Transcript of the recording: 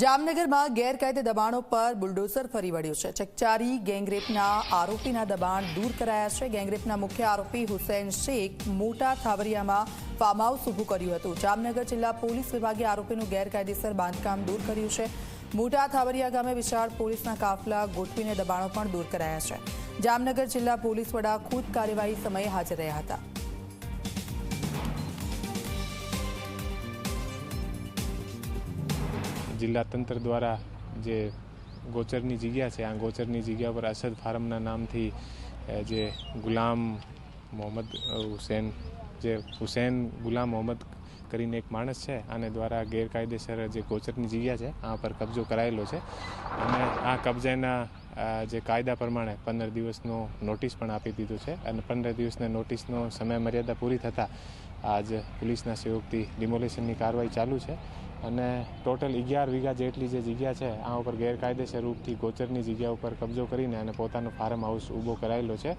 જામનગરમાં ગેરકાયદે દબાણો પર બુલડોઝર ફરી વળ્યું છે. ચકચારી ગેંગરેપના આરોપીના દબાણ દૂર કરાયા છે. ગેંગરેપના મુખ્ય આરોપી હુસૈન શેખ મોટા થાવરિયામાં ફાર્મ હાઉસ ઊભું કર્યું હતું. જામનગર જિલ્લા પોલીસ વિભાગે આરોપીનું ગેરકાયદેસર બાંધકામ દૂર કર્યું છે. મોટા થાવરિયા ગામે વિશાળ પોલીસના કાફલા ગોઠવીને દબાણો પણ દૂર કરાયા છે. જામનગર જિલ્લા પોલીસ વડા ખુદ કાર્યવાહી સમયે હાજર રહ્યા હતા. જિલ્લા તંત્ર દ્વારા જે ગોચરની જગ્યા છે, આ ગોચરની જગ્યા પર અસદ ફાર્મના નામથી જે ગુલામ મોહમ્મદ હુસેન, જે હુસેન ગુલામ મોહમ્મદ કરીને એક માણસ છે આને દ્વારા ગેરકાયદેસર જે ગોચરની જગ્યા છે, આ પર કબજો કરાયેલો છે. અને આ કબજાના જે કાયદા પ્રમાણે પંદર દિવસનો નોટિસ પણ આપી દીધું છે અને પંદર દિવસના નોટિસનો સમય મર્યાદા પૂરી થતાં આજ પોલીસના સહયોગથી ડિમોલેશનની કાર્યવાહી ચાલુ છે. અને ટોટલ અગિયાર વીઘા જેટલી જે જગ્યા છે, આ ઉપર ગેરકાયદેસર રૂપથી ગોચરની જગ્યા ઉપર કબજો કરીને અને પોતાનો ફાર્મ હાઉસ ઊભો કરાયેલો છે.